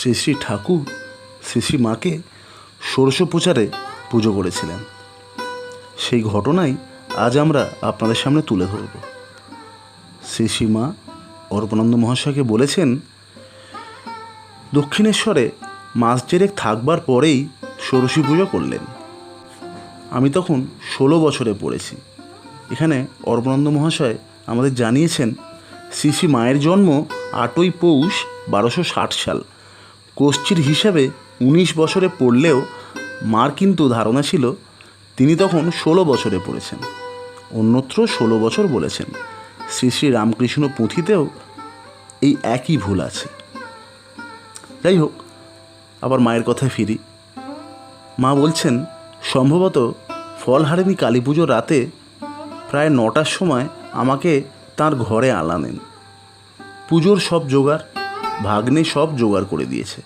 শ্রী শ্রী ঠাকুর শ্রী শ্রী মাকে ষোড়শ প্রচারে পুজো করেছিলেন। সেই ঘটনাই আজ আমরা আপনাদের সামনে তুলে ধরব। শ্রী শ্রী মা অর্পণানন্দ মহাশয়কে বলেছেন, দক্ষিণেশ্বরে মাস জেরেক থাকবার পরেই ষোড়শী পুজো করলেন। আমি তখন ষোলো বছরে পড়েছি। এখানে অর্পণানন্দ মহাশয় আমাদের জানিয়েছেন, শ্রী শ্রী মায়ের জন্ম আটই পৌষ বারোশো ষাট সাল। কোষ্ঠীর হিসাবে উনিশ বছরে পড়লেও মার কিন্তু ধারণা ছিল, তিনি তখন ষোলো বছরে পড়েছেন। অন্যত্র ষোলো বছর বলেছেন। শ্রী শ্রী রামকৃষ্ণ পুঁথিতেও এই একই ভুল আছে। যাই হোক, আবার মায়ের কথায় ফিরি। মা বলছেন, সম্ভবত ফলহারিণী কালী পুজোর রাতে প্রায় নটার সময় আমাকে তার ঘরে আলানেন পুজোর সব জোগাড় ভাগ্নে সব জোগাড় করে দিয়েছে।